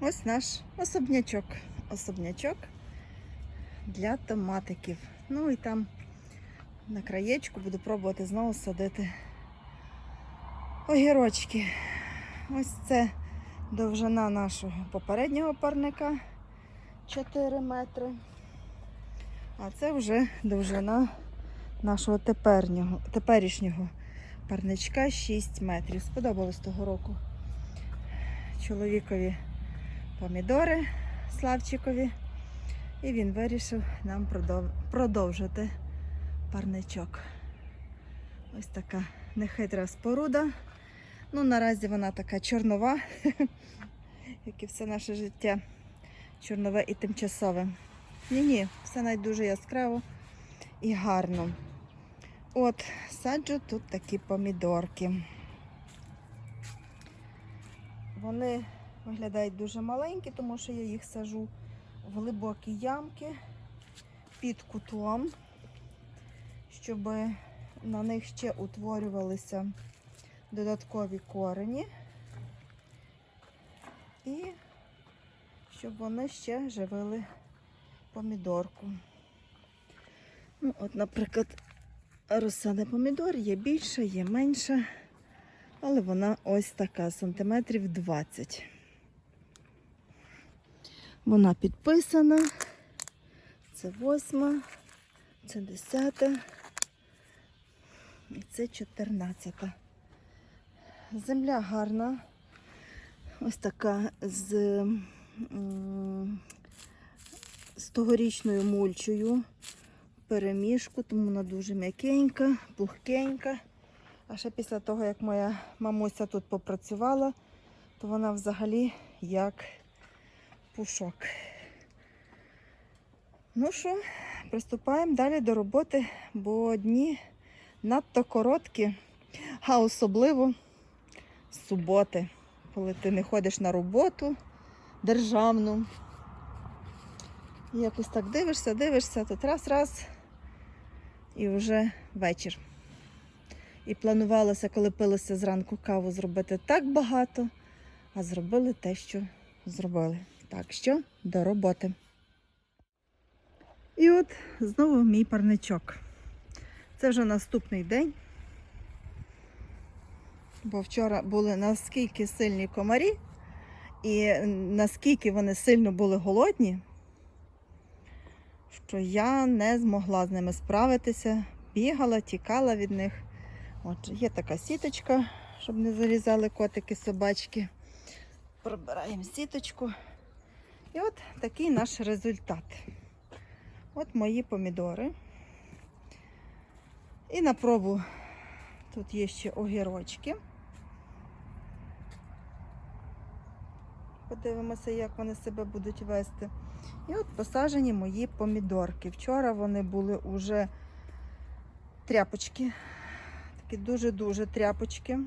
Ось наш особнячок. Особнячок для томатиків. Ну і там на краєчку буду пробувати знову садити огірочки. Ось це довжина нашого попереднього парника 4 метри. А це вже довжина нашого тепернього, теперішнього парничка 6 метрів. Сподобалось того року чоловікові помідори Славчикові. І він вирішив нам продовжити парничок. Ось така нехитра споруда. Ну, наразі вона така чорнова, як і все наше життя. Чорнове і тимчасове. Ні-ні, все навіть дуже яскраво і гарно. От, саджу тут такі помідорки. Вони виглядають дуже маленькі, тому що я їх сажу в глибокі ямки під кутом, щоб на них ще утворювалися додаткові корені. І щоб вони ще живили помідорку. Ну, от, наприклад, розсада помідор є більша, є менша, але вона ось така, сантиметрів 20. Вона підписана. Це восьма, це десята і це чотирнадцята. Земля гарна. Ось така з, з тогорічною мульчою перемішку, тому вона дуже м'якенька, пухкенька. А ще після того, як моя мамуся тут попрацювала, то вона взагалі як пушок. Ну що, приступаємо далі до роботи, бо дні надто короткі, а особливо суботи, коли ти не ходиш на роботу державну. І якось так дивишся, дивишся, тут раз-раз і вже вечір. І планувалося, коли пилося зранку каву, зробити так багато, а зробили те, що зробили. Так що до роботи. І от знову мій парничок. Це вже наступний день. Бо вчора були наскільки сильні комарі, і наскільки вони сильно були голодні, що я не змогла з ними справитися. Бігала, тікала від них. Отже, є така сіточка, щоб не залізали котики, собачки. Пробираємо сіточку. І от такий наш результат. От мої помідори. І на пробу тут є ще огірочки. Подивимося, як вони себе будуть вести. І от посаджені мої помідорки. Вчора вони були уже тряпочки. Такі дуже-дуже тряпочки.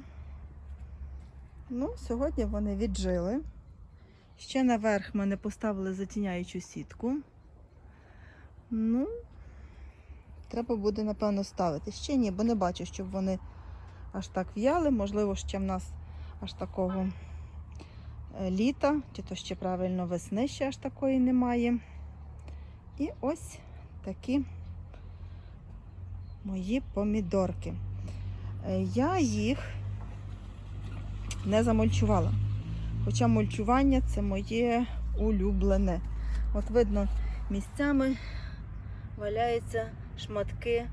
Ну, сьогодні вони віджили. Ще наверх мене поставили затіняючу сітку. Ну, треба буде, напевно, ставити. Ще ні, бо не бачу, щоб вони аж так в'яли. Можливо, ще в нас аж такого е, літа, чи то ще правильно весни ще аж такої немає. І ось такі мої помідорки. Е, Я їх не замульчувала. Хоча мульчування це моє улюблене. От видно, місцями валяються шматки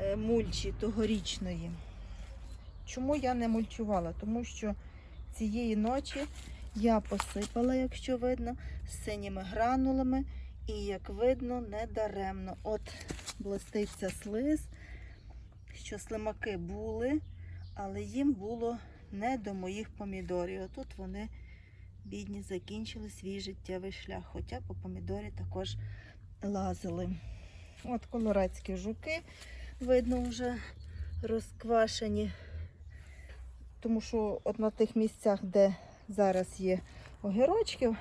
е, мульчі тогорічної. Чому я не мульчувала? Тому що цієї ночі я посипала, якщо видно, з синіми гранулами. І, як видно, не даремно. От блиститься слиз, що слимаки були, але їм було не до моїх помідорів. Отут вони, бідні, закінчили свій життєвий шлях. Хоча по помідорі також лазили. От колорадські жуки, видно, вже розквашені. Тому що от на тих місцях, де зараз є огірочки,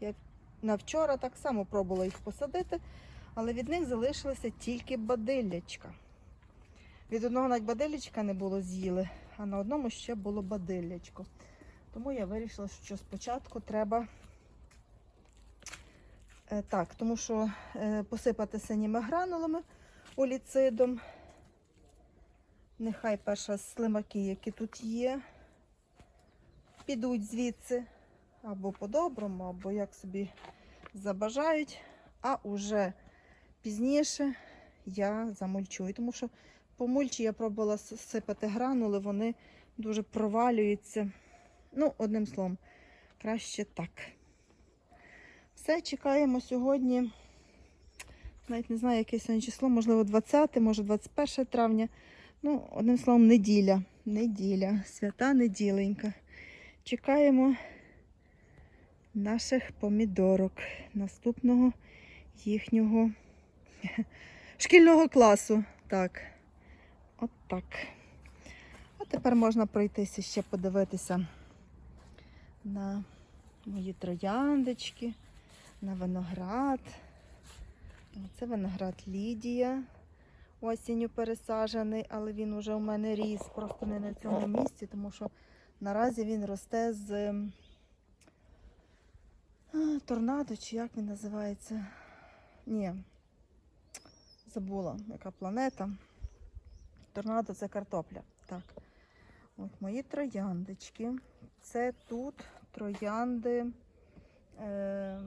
я на вчора так само пробувала їх посадити, але від них залишилися тільки бадиллячка. Від одного навіть бадиллячка не було з'їли, а на одному ще було бадиллячко. Тому я вирішила, що спочатку треба Е, Так, тому що е, посипати синіми гранулами оліцидом. Нехай перша слимаки, які тут є, підуть звідси або по-доброму, або як собі забажають. А уже пізніше я замульчую. Тому що по мульчі я пробувала сипати гранули, вони дуже провалюються. Ну, одним словом, краще так. Все, чекаємо сьогодні. Навіть не знаю, яке сьогодні число, можливо, 20, може 21 травня. Ну, одним словом, неділя. Неділя, свята неділенька. Чекаємо наших помідорок наступного їхнього шкільного класу. Так. От так. А тепер можна пройтися ще подивитися на мої трояндочки, на виноград. Це виноград Лідія. Осінню пересаджений, але він уже у мене ріс, просто не на цьому місці, тому що наразі він росте з торнадо, чи як він називається? Ні, забула, яка планета. Торнадо це картопля. Так. От мої трояндочки. Це тут троянди. Е,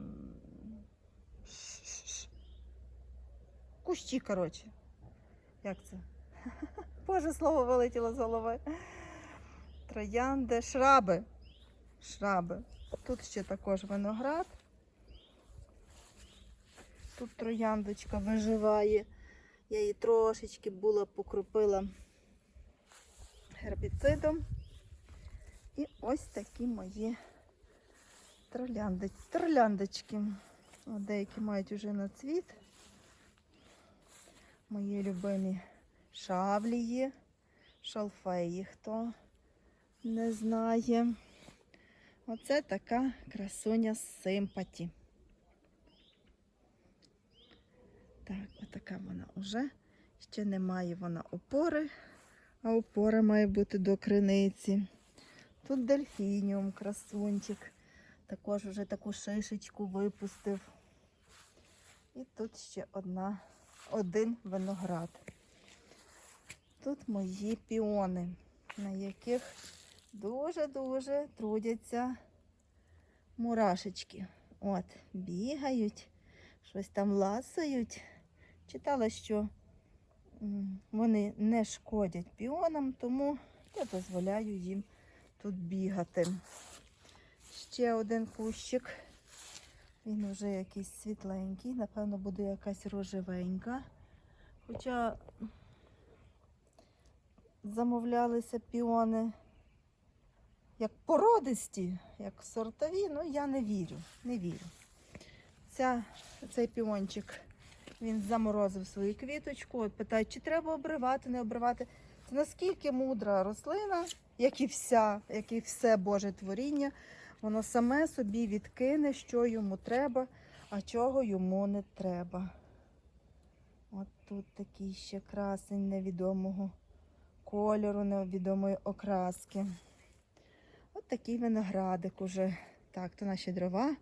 кущі, коротше. Як це? Боже, слово вилетіло з голови. Троянди, шраби. Шраби. Тут ще також виноград. Тут трояндочка виживає. Я її трошечки була покропила гербіцидом. І ось такі мої троляндочки. От деякі мають уже на цвіт. Мої любимі шавлії, шалфеї, хто не знає. Оце така красуня симпаті. Так, отака вона уже. Ще немає вона опори, а опора має бути до криниці. Тут дельфініум, красунчик. Також вже таку шишечку випустив. І тут ще одна, один виноград. Тут мої піони, на яких дуже-дуже трудяться мурашечки. От, бігають, щось там ласають. Читала, що вони не шкодять піонам, тому я дозволяю їм тут бігати. Ще один кущик. Він вже якийсь світленький, напевно, буде якась рожевенька. Хоча замовлялися піони як породисті, як сортові, ну я не вірю, не вірю. Ця, цей піончик, він заморозив свою квіточку, от питають, чи треба обривати, не обривати. Це наскільки мудра рослина, як і вся, як і все Боже творіння, воно саме собі відкине, що йому треба, а чого йому не треба. От тут такий ще красень невідомого кольору, невідомої окраски. От такий виноградик уже. Так, то наші дрова.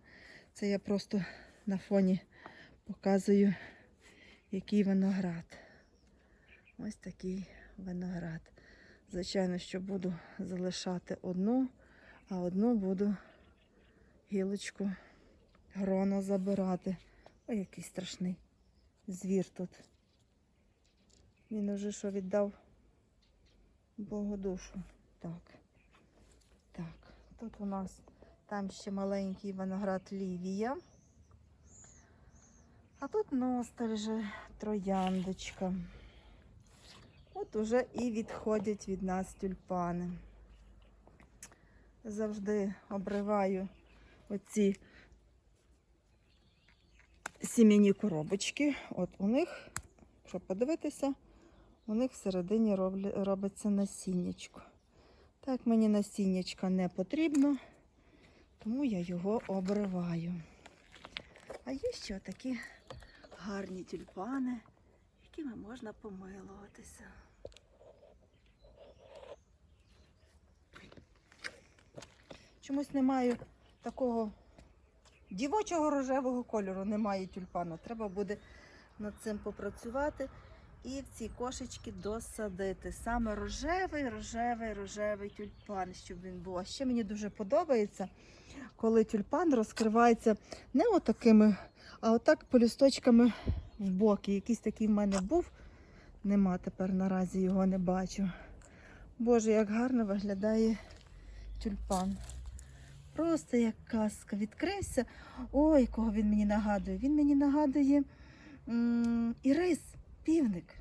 Це я просто на фоні показую, який виноград. Ось такий виноград. Звичайно, що буду залишати одну, а одну буду гілочку грона забирати. Ой, який страшний звір тут. Він уже що віддав Богу душу. Так. Так, тут у нас там ще маленький виноград Лівія. А тут ностальже трояндочка. От уже і відходять від нас тюльпани. Завжди обриваю оці сім'яні коробочки. От у них, якщо подивитися, у них всередині робиться насіннячко. Так мені насіннячка не потрібно, тому я його обриваю. А є ще такі гарні тюльпани, якими можна помилуватися. Чомусь не маю такого дівочого рожевого кольору немає тюльпана. Треба буде над цим попрацювати і в ці кошечки досадити. Саме рожевий, рожевий, рожевий тюльпан, щоб він був. А ще мені дуже подобається, коли тюльпан розкривається не отакими, а отак полісточками в боки. Якийсь такий в мене був. Нема тепер наразі його не бачу. Боже, як гарно виглядає тюльпан. Просто як казка. Відкрився. Ой, кого він мені нагадує. Він мені нагадує м- ірис, півник.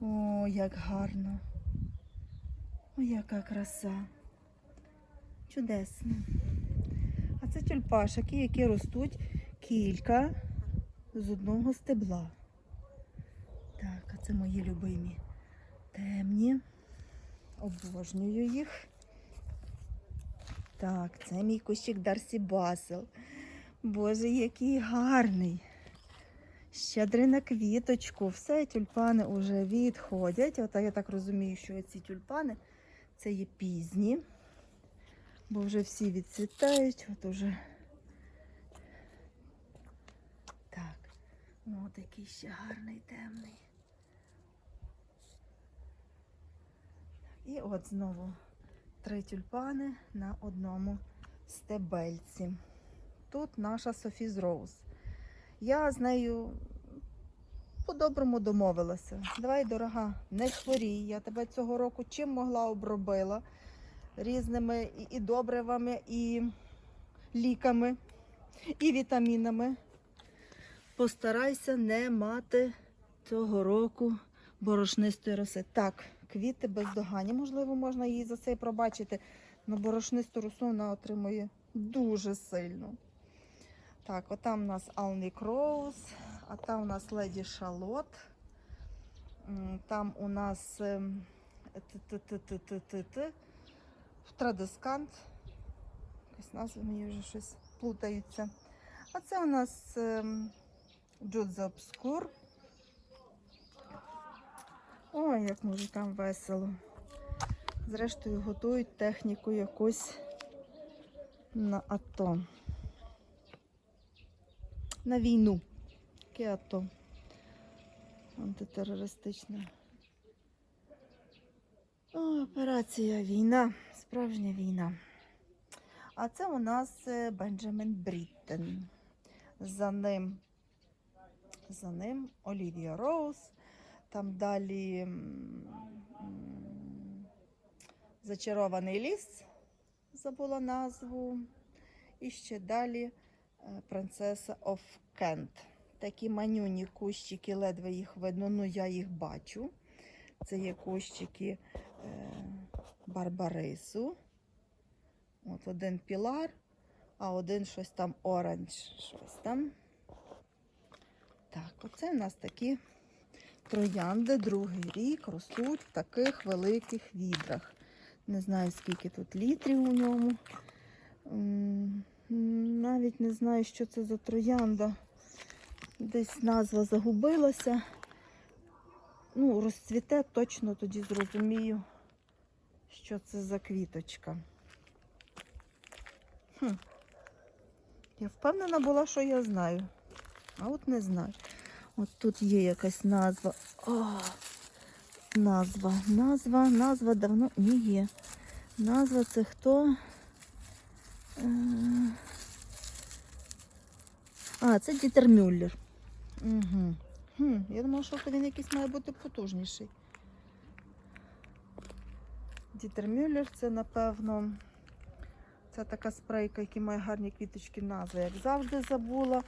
О, як гарно. Ой, яка краса. Чудесно. А це тюльпашики, які ростуть кілька з одного стебла. Так, а це мої любимі темні. Обожнюю їх. Так, це мій кущик Дарсі Басел. Боже, який гарний. Щедрий на квіточку. Все, тюльпани вже відходять. От я так розумію, що ці тюльпани це є пізні, бо вже всі відцвітають. От уже. Так, от який ще гарний темний. І от знову три тюльпани на одному стебельці. Тут наша Софіз Роуз. Я з нею по-доброму домовилася. Давай, дорога, не хворій. Я тебе цього року чим могла обробила різними і, добривами, і ліками, і вітамінами. Постарайся не мати цього року борошнистої роси. Так, квіти бездоганні. Можливо, можна її за це пробачити. але борошнисту росу вона отримує дуже сильно. Так, отам у нас Алні Кроуз, а там у нас Леді Шалот. Там у нас ем, т-т-т-т-т-т-т, Традескант. Якась назва мені вже щось плутаються. А це у нас ем, Джудзе Обскур. Ой, як може там весело. Зрештою, готують техніку якусь на АТО. На війну. Яке АТО? Антитерористична. О, операція війна, справжня війна. А це у нас е, Бенджамін Бріттен. За ним, за ним Олівія Роуз. Там далі Зачарований ліс, забула назву. І ще далі Принцеса оф Кент. Такі манюні кущики, ледве їх видно, ну я їх бачу. Це є кущики е, Барбарису. От один пілар, а один щось там оранж. Щось там. Так, оце в нас такі троянди другий рік ростуть в таких великих відрах. Не знаю, скільки тут літрів у ньому. Навіть не знаю, що це за троянда. Десь назва загубилася. Ну, розцвіте, точно тоді зрозумію, що це за квіточка. Хм. Я впевнена була, що я знаю. А от не знаю. От тут є якась назва. О, назва, назва, назва давно не є. Назва це хто? А, це Дітер Мюллер. Угу. Хм, я думала, що він якийсь має бути потужніший. Дітер Мюллер це, напевно, це така спрейка, яка має гарні квіточки назви. Як завжди забула.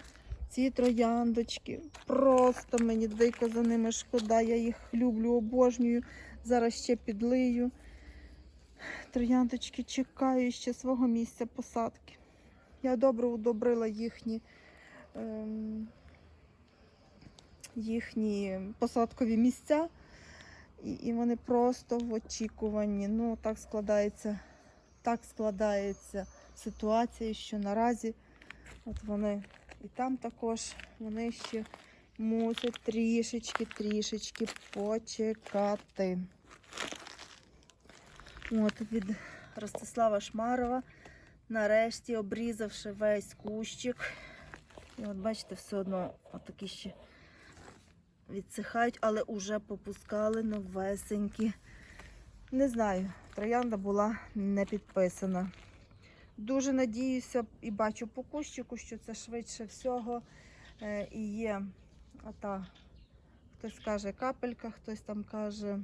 Ці трояндочки. Просто мені дико за ними шкода. Я їх люблю, обожнюю. Зараз ще підлию. Трояндочки чекаю ще свого місця посадки. Я добре удобрила їхні, ем, їхні посадкові місця. І, і вони просто в очікуванні. Ну, так складається, так складається ситуація, що наразі от вони і там також вони ще мусять трішечки, трішечки почекати. От від Ростислава Шмарова Нарешті обрізавши весь кущик. І от бачите, все одно отакі ще відсихають, але вже попускали новесенькі. Не знаю, троянда була не підписана. Дуже надіюся і бачу по кущику, що це швидше всього е, і є ота, хтось каже капелька, хтось там каже,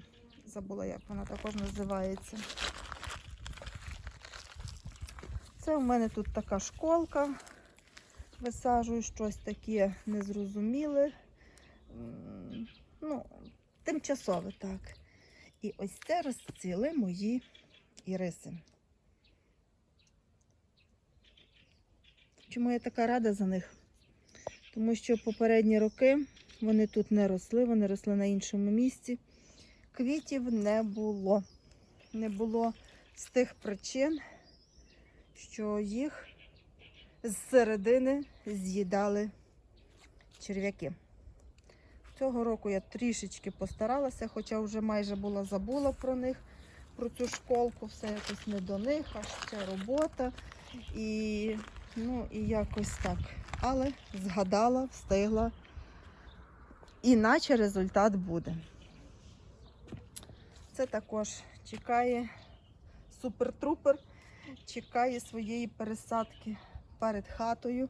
забула, як вона також називається. Це у мене тут така школка. Висаджую щось таке незрозуміле. Ну, тимчасове так. І ось це розцвіли мої іриси. Чому я така рада за них? Тому що попередні роки вони тут не росли, вони росли на іншому місці. Квітів не було. Не було з тих причин, що їх з середини з'їдали черв'яки. Цього року я трішечки постаралася, хоча вже майже була забула про них, про цю школку, все якось не до них, а ще робота. І, ну, і якось так. Але згадала, встигла. Іначе результат буде. Це також чекає супер-трупер, чекає своєї пересадки перед хатою.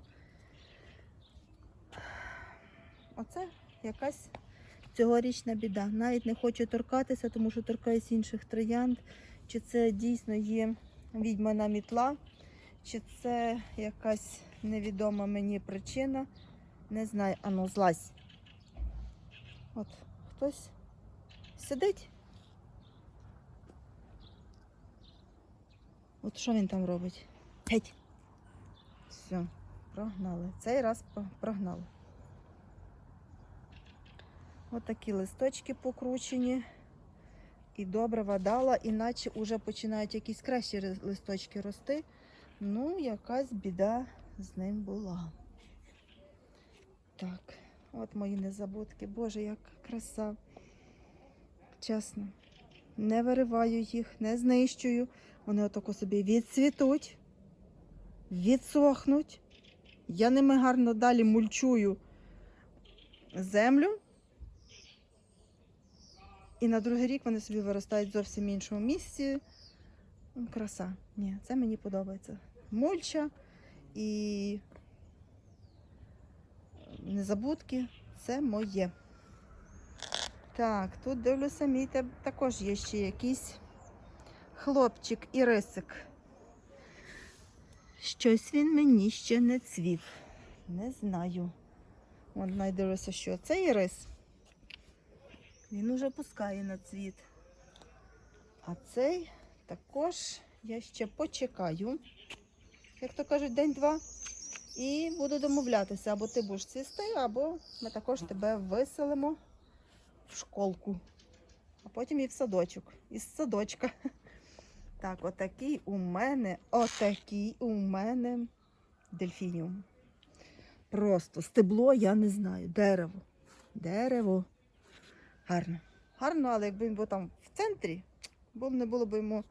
Оце якась цьогорічна біда. Навіть не хочу торкатися, тому що торкаюсь інших троянд. Чи це дійсно є відьмана мітла, чи це якась невідома мені причина. Не знаю, ану, злазь. От хтось сидить. От що він там робить? Геть. Все, прогнали. Цей раз прогнали. Ось такі листочки покручені. І добре дала, іначе вже починають якісь кращі листочки рости. Ну, якась біда з ним була. Так, от мої незабудки. Боже, як краса. Чесно. Не вириваю їх, не знищую. Вони отако собі відцвітуть, відсохнуть. Я ними гарно далі мульчую землю. І на другий рік вони собі виростають в зовсім іншому місці. Ну, Краса. Ні, це мені подобається. Мульча і незабудки це моє. Так, тут дивлюся, мій також є ще якийсь хлопчик і рисик. Щось він мені ще не цвів. Не знаю. От найдивлюся, що це ірис. Він уже пускає на цвіт. А цей також я ще почекаю, як то кажуть, день-два. І буду домовлятися, або ти будеш цвісти, або ми також тебе виселимо в школку, а потім і в садочок. Із садочка. Так, отакий у мене, отакий у мене дельфініум. Просто стебло, я не знаю. Дерево. Дерево. Гарно. Гарно, але якби він був там в центрі, бо не було б йому.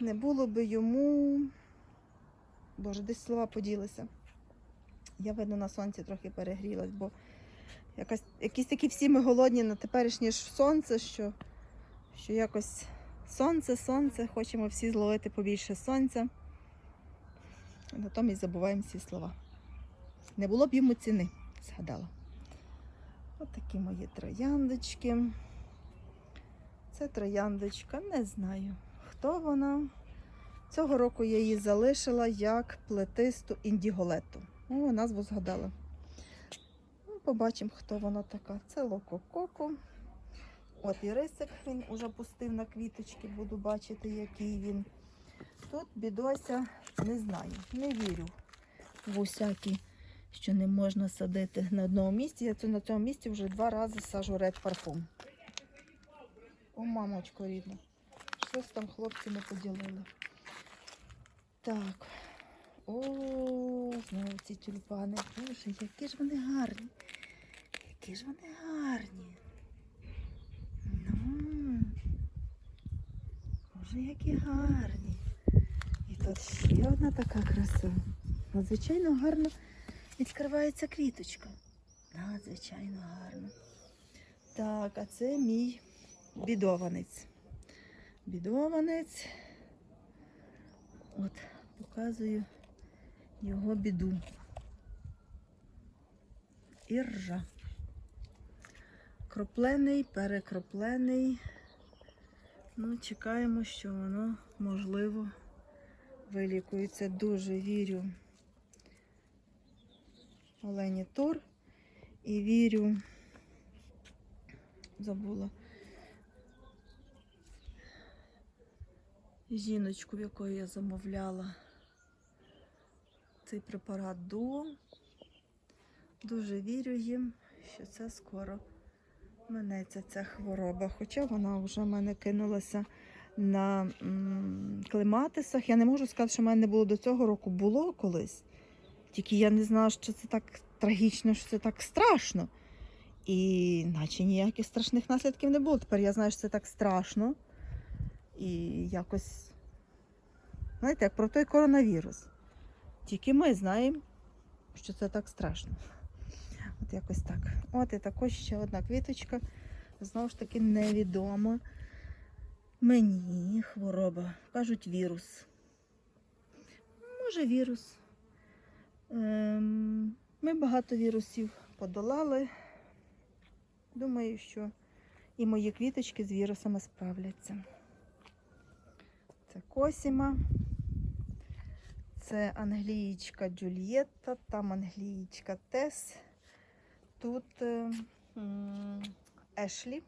Не було б йому. Боже, десь слова поділися. Я, видно, на сонці трохи перегрілась, бо якась, якісь такі всі ми голодні на теперішнє ж сонце, що, що якось сонце, сонце, хочемо всі зловити побільше сонця. Натомість забуваємо всі слова. Не було б йому ціни, згадала. Ось такі мої трояндочки. Це трояндочка, не знаю, хто вона. Цього року я її залишила як плетисту індіголету. О, назву згадала. Ну, побачимо, хто вона така. Це локококо. От і рисик він уже пустив на квіточки, буду бачити, який він. Тут бідося, не знаю, не вірю в усякі, що не можна садити на одному місці. Я на цьому місці вже два рази сажу ред парфум. О, мамочко рідна. Щось там хлопці не поділили. Так. О, знову ці тюльпани. Боже, які ж вони гарні. Які ж вони гарні. Ну. Боже, які гарні. І тут ще одна така краса. Надзвичайно гарно відкривається квіточка. Надзвичайно гарно. Так, а це мій бідованець. Бідованець. От, показую його біду. Іржа. Кроплений, перекроплений. Ну, чекаємо, що воно можливо вилікується. Дуже вірю Олені Тур і вірю. Забула жіночку, в якої я замовляла цей препарат Дуо. Дуже вірю їм, що це скоро минеться ця хвороба. Хоча вона вже в мене кинулася на клематисах. Я не можу сказати, що в мене не було до цього року. Було колись. Тільки я не знала, що це так трагічно, що це так страшно. І наче ніяких страшних наслідків не було. Тепер я знаю, що це так страшно. І якось, знаєте, як про той коронавірус. Тільки ми знаємо, що це так страшно. От якось так. От і також ще одна квіточка. Знову ж таки, невідома. Мені хвороба. Кажуть, вірус. Може, вірус. Ем, ми багато вірусів подолали. Думаю, що і мої квіточки з вірусами справляться. Це Косіма. Це англієчка Джульєтта, там англієчка Тес. Тут е, Ешлі.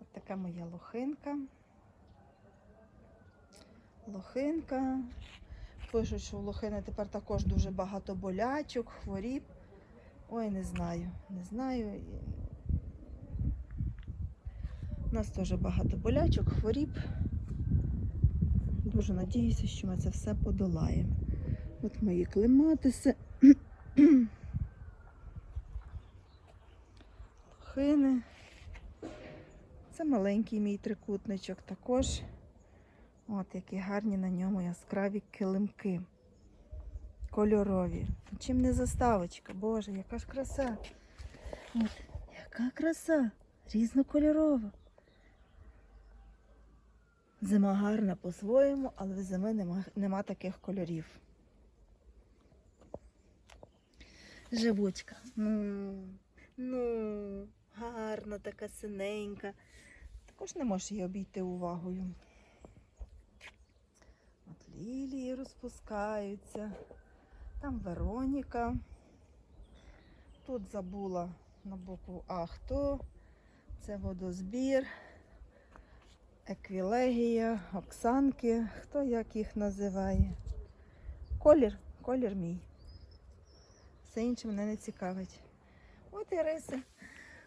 Ось така моя лохинка. Лохинка. Пишуть, що у лохини тепер також дуже багато болячок, хворіб. Ой, не знаю, не знаю. У нас теж багато болячок, хворіб. Дуже надіюся, що ми це все подолаємо. От мої клематиси. Лохини. Це маленький мій трикутничок також. От які гарні на ньому яскраві килимки. Кольорові. Чим не заставочка? Боже, яка ж краса. От, яка краса. Різнокольорова. Зима гарна по-своєму, але в зими нема, нема таких кольорів. Живучка. Ну, ну, гарна, така синенька. Також не можеш її обійти увагою. От лілії розпускаються. Там Вероніка. Тут забула на букву А хто. Це водозбір, еквілегія, оксанки, хто як їх називає. Колір, колір мій. Все інше мене не цікавить. От і риси.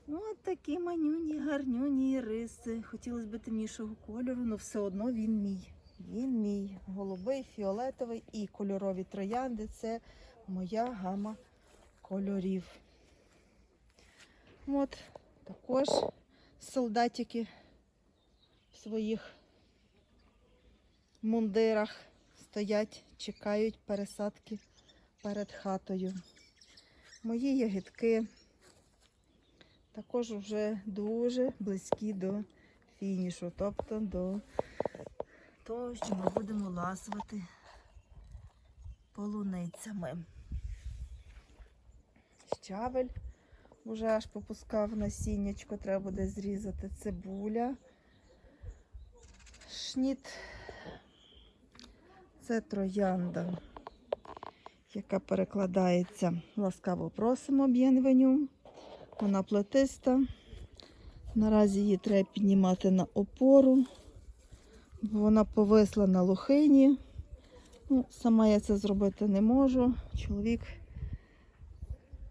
Ну, от такі манюні, гарнюні риси. Хотілося б темнішого кольору, але все одно він мій. Він мій. Голубий, фіолетовий і кольорові троянди це моя гама кольорів. От також солдатики в своїх мундирах стоять, чекають пересадки перед хатою. Мої ягідки також вже дуже близькі до фінішу, тобто до того, що ми будемо ласувати полуницями. Щавель вже аж попускав насіннячко, треба буде зрізати цибуля. Шніт це троянда, яка перекладається ласкаво просимо б'єнвеню. Вона плетиста. Наразі її треба піднімати на опору, бо вона повисла на лохині. Ну, сама я це зробити не можу. Чоловік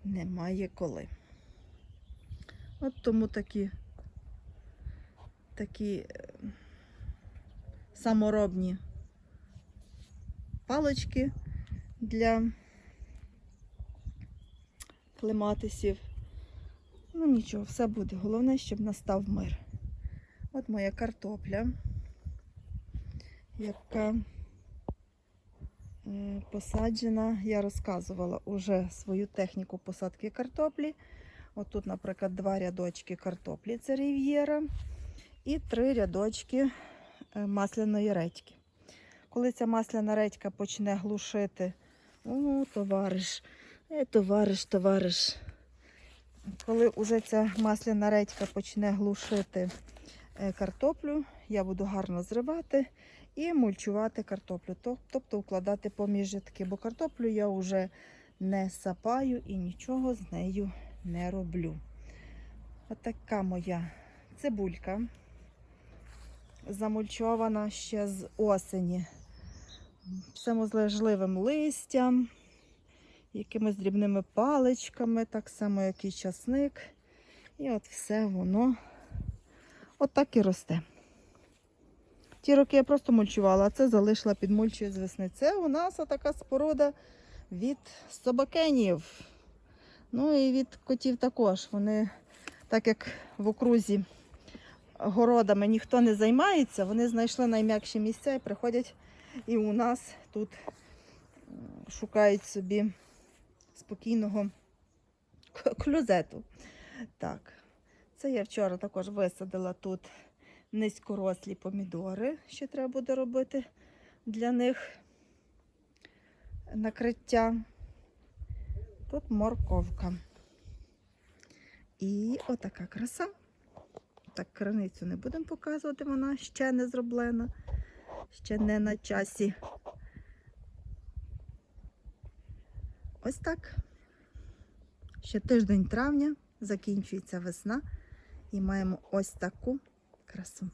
немає коли. От тому такі, такі е, саморобні палички для клематисів. Ну нічого, все буде. Головне, щоб настав мир. От моя картопля, яка е, посаджена, я розказувала уже свою техніку посадки картоплі. Отут, наприклад, два рядочки картоплі це рів'єра і три рядочки е, масляної редьки. Коли ця масляна редька почне глушити, о, товариш, е, товариш, товариш. Коли вже ця масляна редька почне глушити е, картоплю, я буду гарно зривати і мульчувати картоплю, тобто укладати поміж рядки, бо картоплю я вже не сапаю і нічого з нею не роблю. Отака моя цибулька, замульчована ще з осені всеможливим листям, якимись дрібними паличками, так само, як і часник. І от все воно отак і росте. Ті роки я просто мульчувала, а це залишила під мульчою з весни. Це у нас така споруда від собакенів. Ну і від котів також. Вони, так як в окрузі городами ніхто не займається, вони знайшли найм'якші місця і приходять і у нас тут шукають собі спокійного клюзету. Так, це я вчора також висадила тут низькорослі помідори. Ще треба буде робити для них накриття. Тут морковка. І отака краса. Так, краницю не будемо показувати, вона ще не зроблена, ще не на часі. Ось так. Ще тиждень травня закінчується весна і маємо ось таку красу.